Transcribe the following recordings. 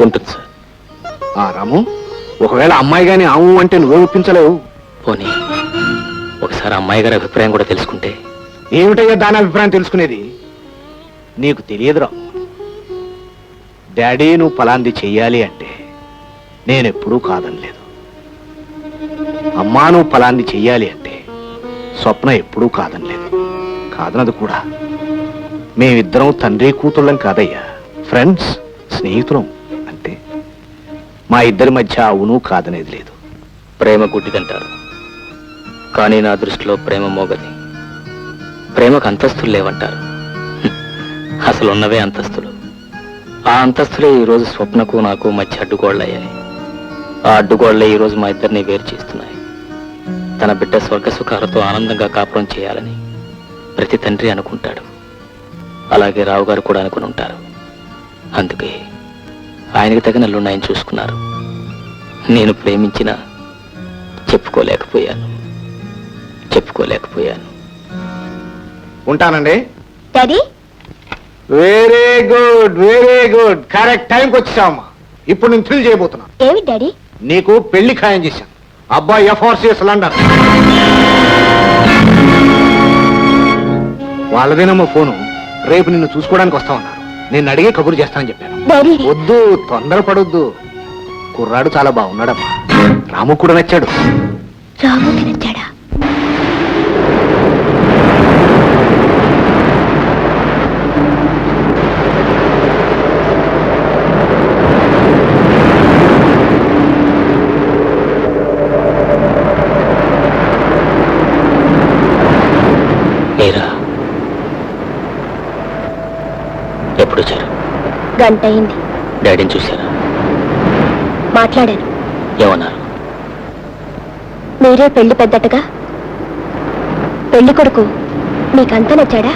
ఉంటుంది సార్. ఆ రాము ఒకవేళ అమ్మాయి గాని ఆవు అంటే నువ్వే ఒప్పించలేవు. పోనీ ఒకసారి అమ్మాయి గారి అభిప్రాయం కూడా తెలుసుకుంటే. ఏమిటయ్యా దాని అభిప్రాయం తెలుసుకునేది? నీకు తెలియదురా. డాడీ నువ్వు పలాంది చెయ్యాలి అంటే నేనెప్పుడూ కాదనలేదు. అమ్మా నువ్వు పలాంది చెయ్యాలి అంటే స్వప్న ఎప్పుడూ కాదనలేదు. కాదనదు కూడా. మేమిద్దరం తండ్రి కూతుళ్ళం కాదయ్యా. ఫ్రెండ్స్ స్నేహితులం. మా ఇద్దరి మధ్య అవును కాదనేది లేదు. ప్రేమ గుడ్డిదంటారు కానీ నా దృష్టిలో ప్రేమ మోగది. ప్రేమకు అంతస్తులు లేవంటారు. అసలు ఉన్నవే అంతస్తులు. ఆ అంతస్తులే ఈరోజు స్వప్నకు నాకు మధ్య అడ్డుగోళ్ళయ్యాయి. ఆ అడ్డుగోళ్ళే ఈరోజు మా ఇద్దరిని వేరు చేస్తున్నాయి. తన బిడ్డ స్వర్గసుఖాలతో ఆనందంగా కాపురం చేయాలని ప్రతి తండ్రి అనుకుంటాడు. అలాగే రావు గారు కూడా అనుకుని ఉంటారు. అందుకే ఆయనకి తగిన ఆయన చూసుకున్నారు. నేను ప్రేమించిన చెప్పుకోలేకపోయాను. చెప్పుకోలేకపోయాను. ఉంటానండి. Daddy? Very good very good correct టైంకి వచ్చావమ్మా. ఇప్పుడు నేను థ్రిల్ చేయబోతున్నా. ఏమి డాడీ? నీకు పెళ్ళి ఖాయం చేశాను. అబ్బాయి ఎఫ్ఆర్సిఎస్ లండన్ వాళ్ళదేనమ్మా ఫోను. రేపు నిన్ను చూసుకోవడానికి వస్తా ఉన్నారు నేను అడిగి కబురు చేస్తానని చెప్పాను. డాడీ వద్దు తొందరపడొద్దు. కుర్రాడు చాలా బాగున్నాడమ్మా. రాము కూడా నచ్చాడు. రాముకి నచ్చాడా మీరా ఎప్పుడు వచ్చారు గంట అయింది డాడీని చూశారా? మాట్లాడాను. ఏమన్నారు? మీరే పెళ్ళి పెద్దటగా? పెళ్ళి కొడుకు మీకంతా నచ్చాడా?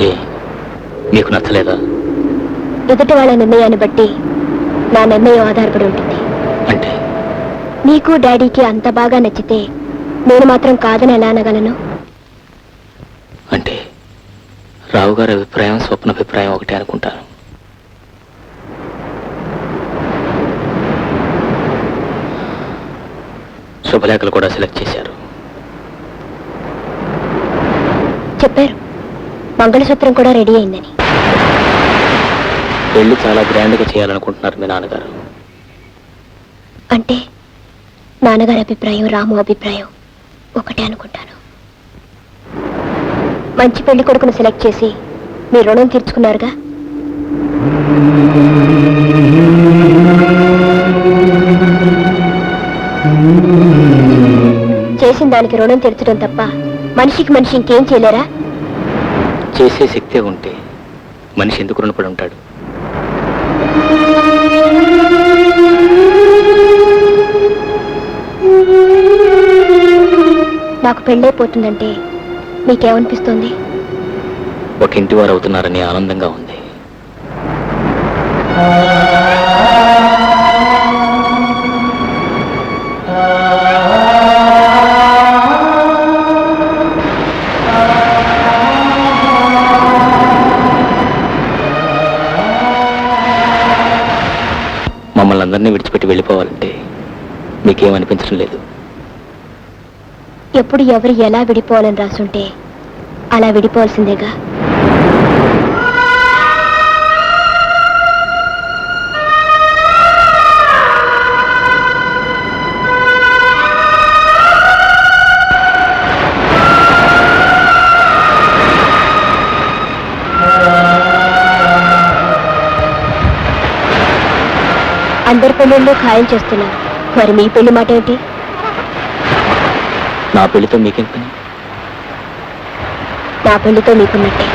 ఏ మీకు నచ్చలేదా? ఎదుటి వాళ్ళ నిర్ణయాన్ని బట్టి నా నిర్ణయం ఆధారపడి ఉంటుంది. అంటే? నీకు డాడీకి అంత బాగా నచ్చితే నేను మాత్రం కాదని ఎలా అనగలను? అంటే రావు గారి అభిప్రాయం స్వప్న అభిప్రాయం ఒకటే అనుకుంటాను. శుభలేఖలు కూడా సెలెక్ట్ చేశారు. చెప్పారు. మంగళసూత్రం కూడా రెడీ అయిందని. పెళ్ళి చాలా గ్రాండ్గా చేయాలనుకుంటున్నారు మీ నాన్నగారు. అంటే నాన్నగారి అభిప్రాయం రాము అభిప్రాయం ఒకటే అనుకుంటాను. మంచి పెళ్ళి కొడుకును సెలెక్ట్ చేసి మీ రుణం తీర్చుకున్నారుగా? చేసిన దానికి రుణం తీర్చడం తప్ప మనిషికి మనిషి ఇంకేం చేయలేరా? చేసే శక్తే ఉంటే మనిషి ఎందుకు రుణపడి ఉంటాడు? నాకు పెళ్ళైపోతుందంటే మీకేమనిపిస్తుంది? ఒక ఇంటి వారు అవుతున్నారని ఆనందంగా ఉంది. నాకేమనిపించడం లేదు. ఎప్పుడు ఎవరు ఎలా విడిపోవాలని రాసుంటే అలా విడిపోవాల్సిందేగా? అందరి పనుల్లో ఖాయం చేస్తున్నారు. మరి మీ పెళ్ళి మాట ఏంటి? నా పెళ్ళితో మీకేం పని నా పెళ్ళితో మీకున్నట్టే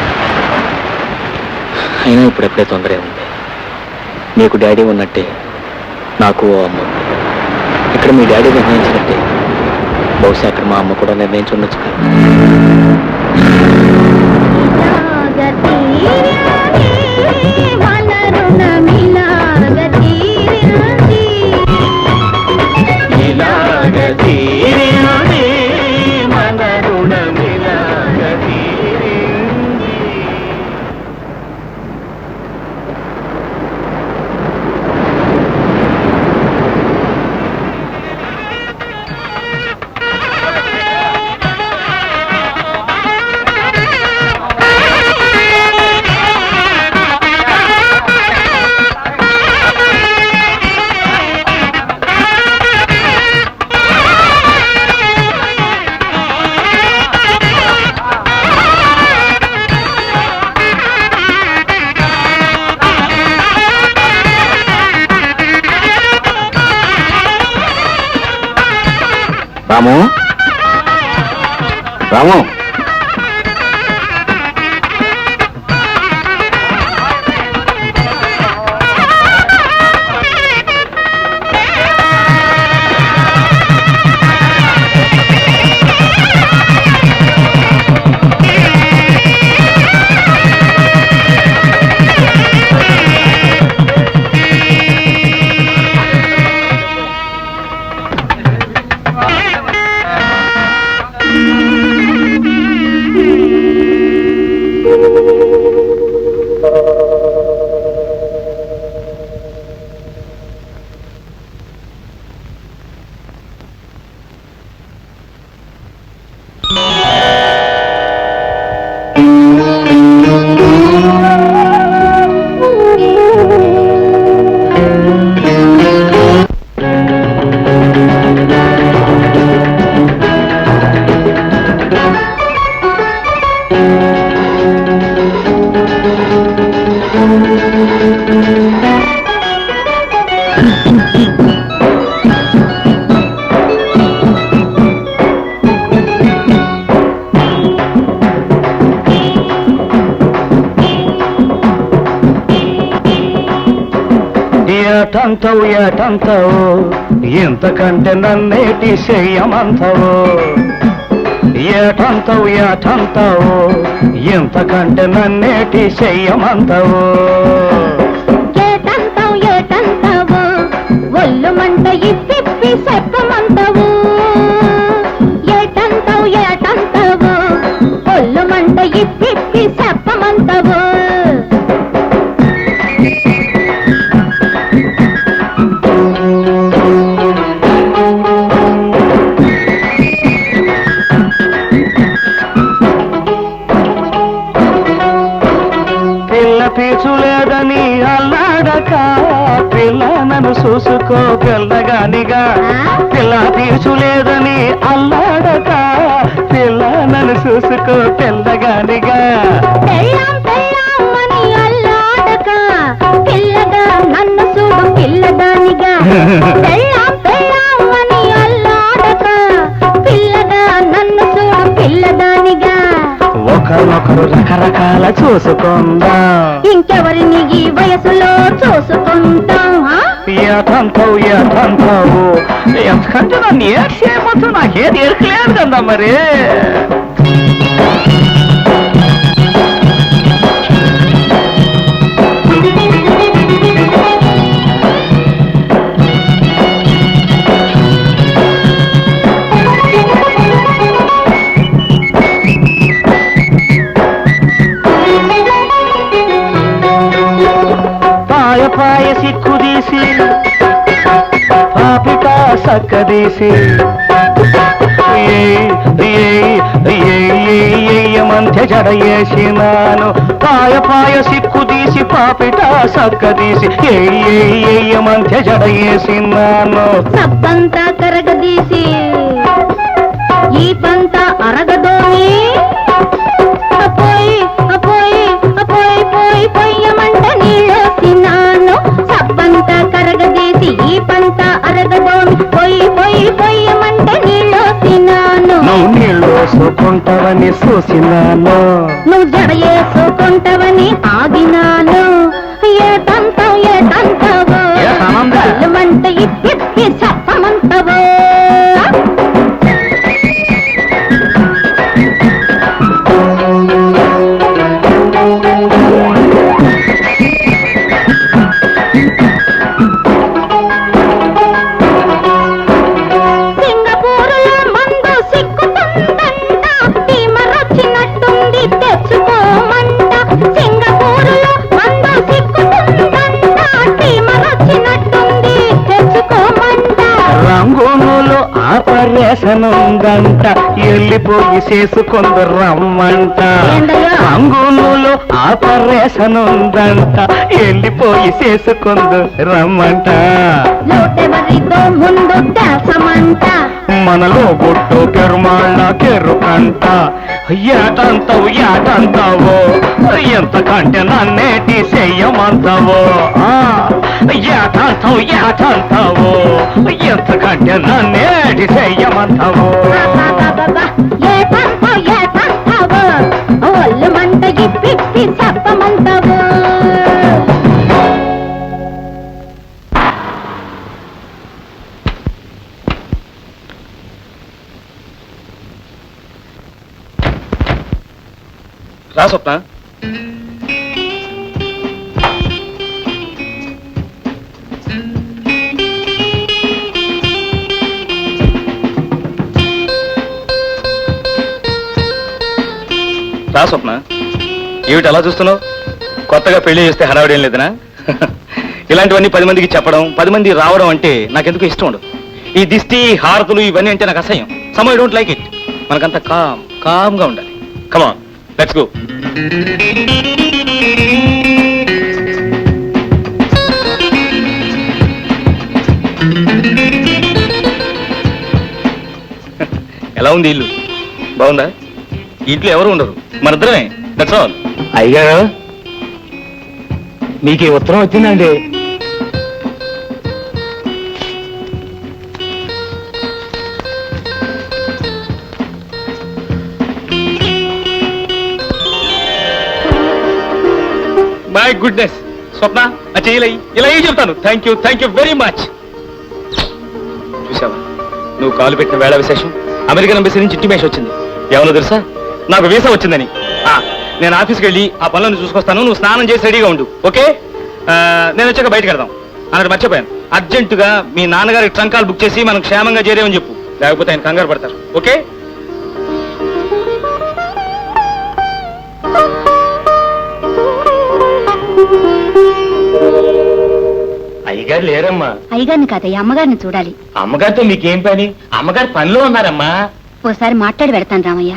అయినా ఇప్పుడు ఎప్పుడే తొందరే ఉంది. మీకు డాడీ ఉన్నట్టే నాకు ఓ అమ్మ. ఇక్కడ మీ డాడీ నిర్ణయించినట్టే. బహుశా అక్కడ మా అమ్మ కూడా నిర్ణయించుండొచ్చు కదా. రాము? రాము? ఏటంతవు ఏటంతవు? ఇంతకంటే నన్నేటి చెయ్యమంతవు ఏటంతవు ఏటంతవు? ఇంతకంటే నన్నేటి చెయ్యమంతవు ఏటంతవు ఏటంతవు? ఒళ్ళు మంట ఇప్పిప్పి చెప్పమంతవు ఏటంతవు ఏటంతవు? ఒళ్ళు మంట ఇప్పిప్పి అల్లాడక పిల్లగా నన్ను చూడు పిల్లదానిగా ఒకరొకరు రకరకాల చూసుకుందాం. ఇంకెవరిని ఈ వయసులో చూసుకుంటాం? ఆ? ఏటంతావు ఏటంతావు ఎంతకంటే నన్ను ఏడ్ నాకేది ఎరకలేదు కదా మరి పాయ పాయ సిక్కుదీసి పాపిట మధ్య మంత్య జడయేసినాను పాయ పాయ సిక్కు తీసి పాపిట సక్కదీసి ఏ మంత్య జడయేసినాను సబ్బంతా కరగదీసి నీళ్ళొచ్చినాను నువ్వు చూసినాను. నువ్వు జడ వేసుకుంటావని ఆగినాను. వెళ్ళిపోయి చేసుకుందు రమ్మంట ఏందయ్యా? రంగునులో ఆపరేషనుందంట. వెళ్ళిపోయి చేసుకుందు రమ్మంట మనలో బొట్టు పెరుమాళ్ళ కెరుకంట. ఏటంతావు ఏటంతావో ఎంతకంటే నన్నేటి చెయ్యమంతావో ఆ, ఏటంత ఎంతకంటే నన్నేటి చెయ్యమంటావు ఒళ్ళు మంట రా స్వప్న. స్వప్న. ఏమిటి అలా చూస్తున్నావు? కొత్తగా పెళ్ళి చేస్తే హడావిడేం లేదనా? ఇలాంటివన్నీ పది మందికి చెప్పడం పది మంది రావడం అంటే నాకెందుకు ఇష్టం ఉండదు. ఈ దిష్టి హారతులు ఇవన్నీ అంటే నాకు అసహ్యం. Some I don't like it. మనకంతా కామ్ కామ్గా ఉండాలి. కమాన్ లెట్స్ గో ఎలా ఉంది ఇల్లు? బాగుందా? ఇంట్లో ఎవరు ఉండరు. మనిద్దరమే. దట్స్ ఆల్ అయ్యారు మీకు ఈ ఉత్తరం వచ్చిందండి. మై గుడ్నెస్ స్వప్న అచ్చా ఇలా. ఇలా ఏం చెప్తాను? Thank you thank you very much చూసావా? నువ్వు కాలు పెట్టిన వేళ విశేషం. అమెరికన్ ఎంబసీ నుంచి ఇంటిమేషన్ వచ్చింది. ఏమన్నా తెలుసా? నాకు వీసా వచ్చిందని. ఆ, నేను ఆఫీస్కి వెళ్ళి ఆ పనులను చూసుకొస్తాను. నువ్వు స్నానం చేసి రెడీగా ఉండు ఓకే? నేను వచ్చాక బయటకు వెళ్దాం. అన్నట్టు మర్చిపోయాను. అర్జెంటుగా మీ నాన్నగారి ట్రంకాలు బుక్ చేసి మనం క్షేమంగా చేరేమని చెప్పు. లేకపోతే ఆయన కంగారు పడతారు ఓకే? అయ్యగారు లేరమ్మా. అయ్యగారిని కాదయ్య అమ్మగారిని చూడాలి. అమ్మగారితో మీకేం పని? అమ్మగారు పనిలో ఉన్నారమ్మా. ఓసారి మాట్లాడి వెళ్తాను రామయ్య.